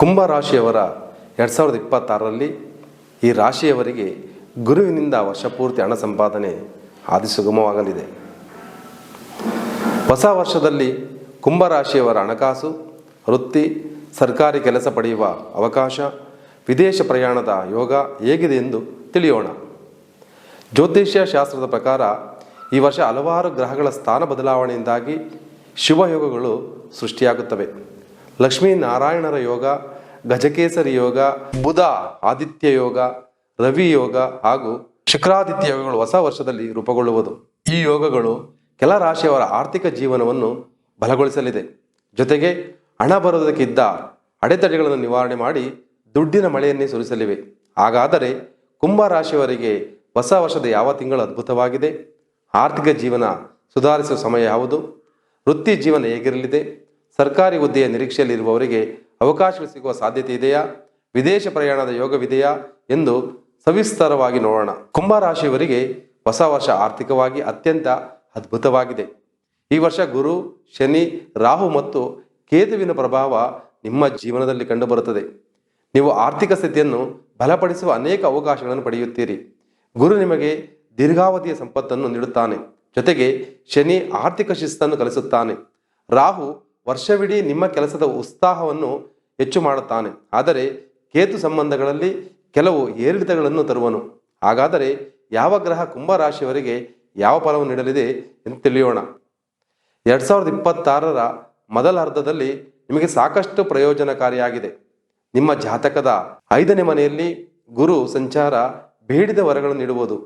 ಕುಂಭ ರಾಶಿಯವರ ಎರಡು ಸಾವಿರದ ಇಪ್ಪತ್ತಾರರಲ್ಲಿ ಈ ರಾಶಿಯವರಿಗೆ ಗುರುವಿನಿಂದ ವರ್ಷಪೂರ್ತಿ ಹಣ ಸಂಪಾದನೆ ಆದಿಸುಗಮವಾಗಲಿದೆ. ಹೊಸ ವರ್ಷದಲ್ಲಿ ಕುಂಭ ರಾಶಿಯವರ ಹಣಕಾಸು, ವೃತ್ತಿ, ಸರ್ಕಾರಿ ಕೆಲಸ ಪಡೆಯುವ ಅವಕಾಶ, ವಿದೇಶ ಪ್ರಯಾಣದ ಯೋಗ ಹೇಗಿದೆ ಎಂದು ತಿಳಿಯೋಣ. ಜ್ಯೋತಿಷ್ಯ ಶಾಸ್ತ್ರದ ಪ್ರಕಾರ ಈ ವರ್ಷ ಹಲವಾರು ಗ್ರಹಗಳ ಸ್ಥಾನ ಬದಲಾವಣೆಯಿಂದಾಗಿ ಶುಭಯೋಗಗಳು ಸೃಷ್ಟಿಯಾಗುತ್ತವೆ. ಲಕ್ಷ್ಮೀನಾರಾಯಣರ ಯೋಗ ಗಜಕೇಸರಿ ಯೋಗ, ಬುಧ ಆದಿತ್ಯ ಯೋಗ, ರವಿ ಯೋಗ ಹಾಗೂ ಶುಕ್ರಾದಿತ್ಯ ಯೋಗಗಳು ಹೊಸ ವರ್ಷದಲ್ಲಿ ರೂಪುಗೊಳ್ಳುವುದು. ಈ ಯೋಗಗಳು ಕೆಲ ರಾಶಿಯವರ ಆರ್ಥಿಕ ಜೀವನವನ್ನು ಬಲಗೊಳಿಸಲಿದೆ. ಜೊತೆಗೆ ಹಣ ಬರುವುದಕ್ಕಿದ್ದ ಅಡೆತಡೆಗಳನ್ನು ನಿವಾರಣೆ ಮಾಡಿ ದುಡ್ಡಿನ ಮಳೆಯನ್ನೇ ಸುರಿಸಲಿವೆ. ಹಾಗಾದರೆ ಕುಂಭ ರಾಶಿಯವರಿಗೆ ಹೊಸ ವರ್ಷದ ಯಾವ ತಿಂಗಳು ಅದ್ಭುತವಾಗಿದೆ? ಆರ್ಥಿಕ ಜೀವನ ಸುಧಾರಿಸುವ ಸಮಯ ಯಾವುದು? ವೃತ್ತಿ ಜೀವನ ಹೇಗಿರಲಿದೆ? ಸರ್ಕಾರಿ ಹುದ್ದೆಯ ನಿರೀಕ್ಷೆಯಲ್ಲಿರುವವರಿಗೆ ಅವಕಾಶಗಳು ಸಿಗುವ ಸಾಧ್ಯತೆ ಇದೆಯಾ? ವಿದೇಶ ಪ್ರಯಾಣದ ಯೋಗವಿದೆಯಾ? ಎಂದು ಸವಿಸ್ತಾರವಾಗಿ ನೋಡೋಣ. ಕುಂಭ ರಾಶಿಯವರಿಗೆ ಹೊಸ ವರ್ಷ ಆರ್ಥಿಕವಾಗಿ ಅತ್ಯಂತ ಅದ್ಭುತವಾಗಿದೆ. ಈ ವರ್ಷ ಗುರು, ಶನಿ, ರಾಹು ಮತ್ತು ಕೇತುವಿನ ಪ್ರಭಾವ ನಿಮ್ಮ ಜೀವನದಲ್ಲಿ ಕಂಡುಬರುತ್ತದೆ. ನೀವು ಆರ್ಥಿಕ ಸ್ಥಿತಿಯನ್ನು ಬಲಪಡಿಸುವ ಅನೇಕ ಅವಕಾಶಗಳನ್ನು ಪಡೆಯುತ್ತೀರಿ. ಗುರು ನಿಮಗೆ ದೀರ್ಘಾವಧಿಯ ಸಂಪತ್ತನ್ನು ನೀಡುತ್ತಾನೆ. ಜೊತೆಗೆ ಶನಿ ಆರ್ಥಿಕ ಶಿಸ್ತನ್ನು ಕಲಿಸುತ್ತಾನೆ. ರಾಹು ವರ್ಷವಿಡೀ ನಿಮ್ಮ ಕೆಲಸದ ಉತ್ಸಾಹವನ್ನು ಹೆಚ್ಚು ಮಾಡುತ್ತಾನೆ. ಆದರೆ ಕೇತು ಸಂಬಂಧಗಳಲ್ಲಿ ಕೆಲವು ಏರಿಳಿತಗಳನ್ನು ತರುವನು. ಹಾಗಾದರೆ ಯಾವ ಗ್ರಹ ಕುಂಭ ರಾಶಿಯವರಿಗೆ ಯಾವ ಫಲವನ್ನು ನೀಡಲಿದೆ ಎಂದು ತಿಳಿಯೋಣ. ಎರಡು ಸಾವಿರದ ಇಪ್ಪತ್ತಾರರ ಮೊದಲ ಅರ್ಧದಲ್ಲಿ ನಿಮಗೆ ಸಾಕಷ್ಟು ಪ್ರಯೋಜನಕಾರಿಯಾಗಿದೆ. ನಿಮ್ಮ ಜಾತಕದ ಐದನೇ ಮನೆಯಲ್ಲಿ ಗುರು ಸಂಚಾರ, ಬೇಡಿದ ವರಗಳನ್ನು ನೀಡುವುದು.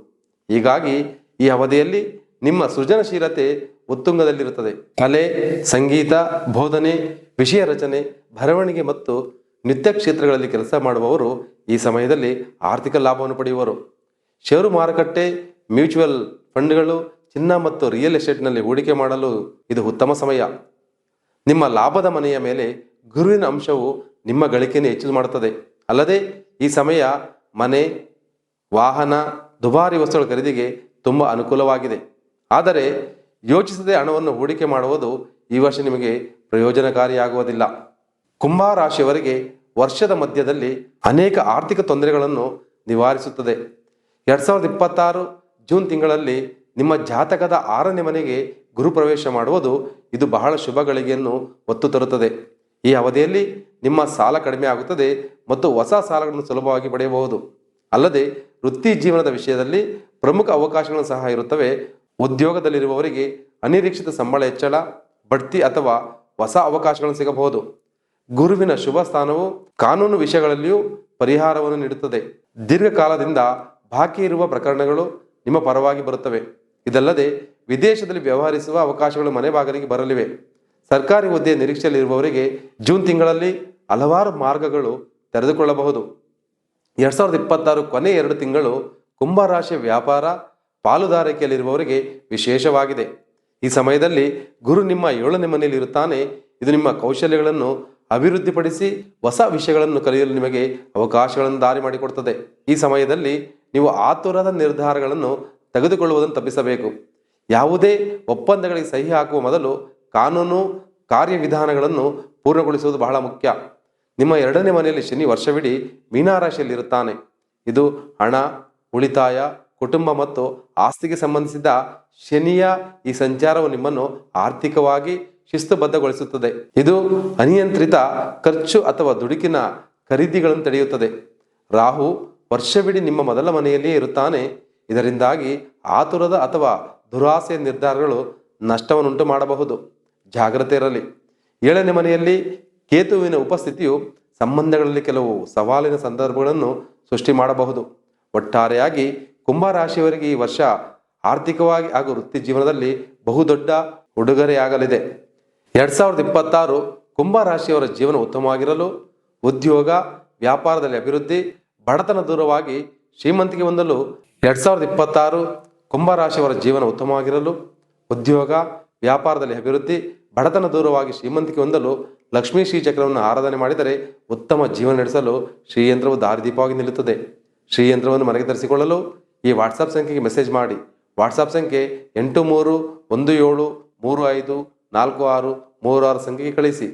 ಹೀಗಾಗಿ ಈ ಅವಧಿಯಲ್ಲಿ ನಿಮ್ಮ ಸೃಜನಶೀಲತೆ ಉತ್ತುಂಗದಲ್ಲಿರುತ್ತದೆ. ಕಲೆ, ಸಂಗೀತ, ಬೋಧನೆ, ವಿಷಯ ರಚನೆ, ಬರವಣಿಗೆ ಮತ್ತು ನಿತ್ಯ ಕ್ಷೇತ್ರಗಳಲ್ಲಿ ಕೆಲಸ ಮಾಡುವವರು ಈ ಸಮಯದಲ್ಲಿ ಆರ್ಥಿಕ ಲಾಭವನ್ನು ಪಡೆಯುವರು. ಷೇರು ಮಾರುಕಟ್ಟೆ, ಮ್ಯೂಚುವಲ್ ಫಂಡ್ಗಳು, ಚಿನ್ನ ಮತ್ತು ರಿಯಲ್ ಎಸ್ಟೇಟ್ನಲ್ಲಿ ಹೂಡಿಕೆ ಮಾಡಲು ಇದು ಉತ್ತಮ ಸಮಯ. ನಿಮ್ಮ ಲಾಭದ ಮನೆಯ ಮೇಲೆ ಗುರುವಿನ ಅಂಶವು ನಿಮ್ಮ ಗಳಿಕೆಯನ್ನು ಹೆಚ್ಚು ಮಾಡುತ್ತದೆ. ಅಲ್ಲದೆ ಈ ಸಮಯ ಮನೆ, ವಾಹನ, ದುಬಾರಿ ವಸ್ತುಗಳ ಖರೀದಿಗೆ ತುಂಬ ಅನುಕೂಲವಾಗಿದೆ. ಆದರೆ ಯೋಚಿಸದೆ ಹಣವನ್ನು ಹೂಡಿಕೆ ಮಾಡುವುದು ಈ ವರ್ಷ ನಿಮಗೆ ಪ್ರಯೋಜನಕಾರಿಯಾಗುವುದಿಲ್ಲ. ಕುಂಭ ರಾಶಿಯವರಿಗೆ ವರ್ಷದ ಮಧ್ಯದಲ್ಲಿ ಅನೇಕ ಆರ್ಥಿಕ ತೊಂದರೆಗಳನ್ನು ನಿವಾರಿಸುತ್ತದೆ. ಎರಡ್ ಸಾವಿರದ ಇಪ್ಪತ್ತಾರು ಜೂನ್ ತಿಂಗಳಲ್ಲಿ ನಿಮ್ಮ ಜಾತಕದ ಆರನೇ ಮನೆಗೆ ಗುರುಪ್ರವೇಶ ಮಾಡುವುದು ಇದು ಬಹಳ ಶುಭ ಗಳಿಗೆಯನ್ನು ಒತ್ತು ತರುತ್ತದೆ. ಈ ಅವಧಿಯಲ್ಲಿ ನಿಮ್ಮ ಸಾಲ ಕಡಿಮೆ ಆಗುತ್ತದೆ ಮತ್ತು ಹೊಸ ಸಾಲಗಳನ್ನು ಸುಲಭವಾಗಿ ಪಡೆಯಬಹುದು. ಅಲ್ಲದೆ ವೃತ್ತಿ ಜೀವನದ ವಿಷಯದಲ್ಲಿ ಪ್ರಮುಖ ಅವಕಾಶಗಳು ಸಹ ಇರುತ್ತವೆ. ಉದ್ಯೋಗದಲ್ಲಿರುವವರಿಗೆ ಅನಿರೀಕ್ಷಿತ ಸಂಬಳ ಹೆಚ್ಚಳ, ಬಡ್ತಿ ಅಥವಾ ಹೊಸ ಅವಕಾಶಗಳನ್ನು ಸಿಗಬಹುದು. ಗುರುವಿನ ಶುಭ ಸ್ಥಾನವು ಕಾನೂನು ವಿಷಯಗಳಲ್ಲಿಯೂ ಪರಿಹಾರವನ್ನು ನೀಡುತ್ತದೆ. ದೀರ್ಘಕಾಲದಿಂದ ಬಾಕಿ ಇರುವ ಪ್ರಕರಣಗಳು ನಿಮ್ಮ ಪರವಾಗಿ ಬರುತ್ತವೆ. ಇದಲ್ಲದೆ ವಿದೇಶದಲ್ಲಿ ವ್ಯವಹರಿಸುವ ಅವಕಾಶಗಳು ಮನೆ ಬಾಗಿಲಿಗೆ ಬರಲಿವೆ. ಸರ್ಕಾರಿ ಹುದ್ದೆ ನಿರೀಕ್ಷೆಯಲ್ಲಿರುವವರಿಗೆ ಜೂನ್ ತಿಂಗಳಲ್ಲಿ ಹಲವಾರು ಮಾರ್ಗಗಳು ತೆರೆದುಕೊಳ್ಳಬಹುದು. ಎರಡ್ ಸಾವಿರದ ಇಪ್ಪತ್ತಾರು ಕೊನೆ ಎರಡು ತಿಂಗಳು ಕುಂಭರಾಶಿ ವ್ಯಾಪಾರ ಪಾಲುದಾರಿಕೆಯಲ್ಲಿರುವವರಿಗೆ ವಿಶೇಷವಾಗಿದೆ. ಈ ಸಮಯದಲ್ಲಿ ಗುರು ನಿಮ್ಮ ಏಳನೇ ಮನೆಯಲ್ಲಿ ಇರುತ್ತಾನೆ. ಇದು ನಿಮ್ಮ ಕೌಶಲ್ಯಗಳನ್ನು ಅಭಿವೃದ್ಧಿಪಡಿಸಿ ಹೊಸ ವಿಷಯಗಳನ್ನು ಕಲಿಯಲು ನಿಮಗೆ ಅವಕಾಶಗಳನ್ನು ದಾರಿ ಮಾಡಿಕೊಡ್ತದೆ ಈ ಸಮಯದಲ್ಲಿ ನೀವು ಆತುರದ ನಿರ್ಧಾರಗಳನ್ನು ತೆಗೆದುಕೊಳ್ಳುವುದನ್ನು ತಪ್ಪಿಸಬೇಕು. ಯಾವುದೇ ಒಪ್ಪಂದಗಳಿಗೆ ಸಹಿ ಹಾಕುವ ಮೊದಲು ಕಾನೂನು ಕಾರ್ಯವಿಧಾನಗಳನ್ನು ಪೂರ್ಣಗೊಳಿಸುವುದು ಬಹಳ ಮುಖ್ಯ. ನಿಮ್ಮ ಎರಡನೇ ಮನೆಯಲ್ಲಿ ಶನಿ ವರ್ಷವಿಡೀ ಮೀನಾರಾಶಿಯಲ್ಲಿರುತ್ತಾನೆ. ಇದು ಹಣ, ಉಳಿತಾಯ ಕುಟುಂಬ ಮತ್ತು ಆಸ್ತಿಗೆ ಸಂಬಂಧಿಸಿದ ಶನಿಯ ಈ ಸಂಚಾರವು ನಿಮ್ಮನ್ನು ಆರ್ಥಿಕವಾಗಿ ಶಿಸ್ತುಬದ್ಧಗೊಳಿಸುತ್ತದೆ. ಇದು ಅನಿಯಂತ್ರಿತ ಖರ್ಚು ಅಥವಾ ದುಡುಕಿನ ಖರೀದಿಗಳನ್ನು ತಡೆಯುತ್ತದೆ. ರಾಹು ವರ್ಷವಿಡೀ ನಿಮ್ಮ ಮೊದಲ ಮನೆಯಲ್ಲಿಯೇ ಇರುತ್ತಾನೆ. ಇದರಿಂದಾಗಿ ಆತುರದ ಅಥವಾ ದುರಾಸೆಯ ನಿರ್ಧಾರಗಳು ನಷ್ಟವನ್ನುಂಟು ಮಾಡಬಹುದು. ಜಾಗ್ರತೆ ಇರಲಿ. ಏಳನೇ ಮನೆಯಲ್ಲಿ ಕೇತುವಿನ ಉಪಸ್ಥಿತಿಯು ಸಂಬಂಧಗಳಲ್ಲಿ ಕೆಲವು ಸವಾಲಿನ ಸಂದರ್ಭಗಳನ್ನು ಸೃಷ್ಟಿ ಮಾಡಬಹುದು. ಒಟ್ಟಾರೆಯಾಗಿ ಕುಂಭ ರಾಶಿಯವರಿಗೆ ಈ ವರ್ಷ ಆರ್ಥಿಕವಾಗಿ ಹಾಗೂ ವೃತ್ತಿ ಜೀವನದಲ್ಲಿ ಬಹುದೊಡ್ಡ ಉಡುಗೊರೆಯಾಗಲಿದೆ. ಎರಡ್ ಸಾವಿರದ ಇಪ್ಪತ್ತಾರು ಕುಂಭ ರಾಶಿಯವರ ಜೀವನ ಉತ್ತಮವಾಗಿರಲು ಉದ್ಯೋಗ, ವ್ಯಾಪಾರದಲ್ಲಿ ಅಭಿವೃದ್ಧಿ, ಬಡತನ ದೂರವಾಗಿ ಶ್ರೀಮಂತಿಗೆ ಹೊಂದಲು ಎರಡ್ ಸಾವಿರದ ಇಪ್ಪತ್ತಾರು ಕುಂಭ ರಾಶಿಯವರ ಜೀವನ ಉತ್ತಮವಾಗಿರಲು ಉದ್ಯೋಗ, ವ್ಯಾಪಾರದಲ್ಲಿ ಅಭಿವೃದ್ಧಿ, ಬಡತನ ದೂರವಾಗಿ ಶ್ರೀಮಂತಿಕೆ ಹೊಂದಲು ಲಕ್ಷ್ಮೀ ಶ್ರೀ ಚಕ್ರವನ್ನು ಆರಾಧನೆ ಮಾಡಿದರೆ ಉತ್ತಮ ಜೀವನ ನಡೆಸಲು ಶ್ರೀಯಂತ್ರವು ದಾರಿದೀಪವಾಗಿ ನಿಲ್ಲುತ್ತದೆ. ಶ್ರೀಯಂತ್ರವನ್ನು ಮನೆಗೆ ತರಿಸಿಕೊಳ್ಳಲು ಈ ವಾಟ್ಸಪ್ ಸಂಖ್ಯೆಗೆ ಮೆಸೇಜ್ ಮಾಡಿ. ವಾಟ್ಸಪ್ ಸಂಖ್ಯೆ ಎಂಟು ಮೂರು ಒಂದು ಏಳು ಮೂರು ಐದು ನಾಲ್ಕು ಆರು ಮೂರು ಆರು ಸಂಖ್ಯೆಗೆ ಕಳಿಸಿ.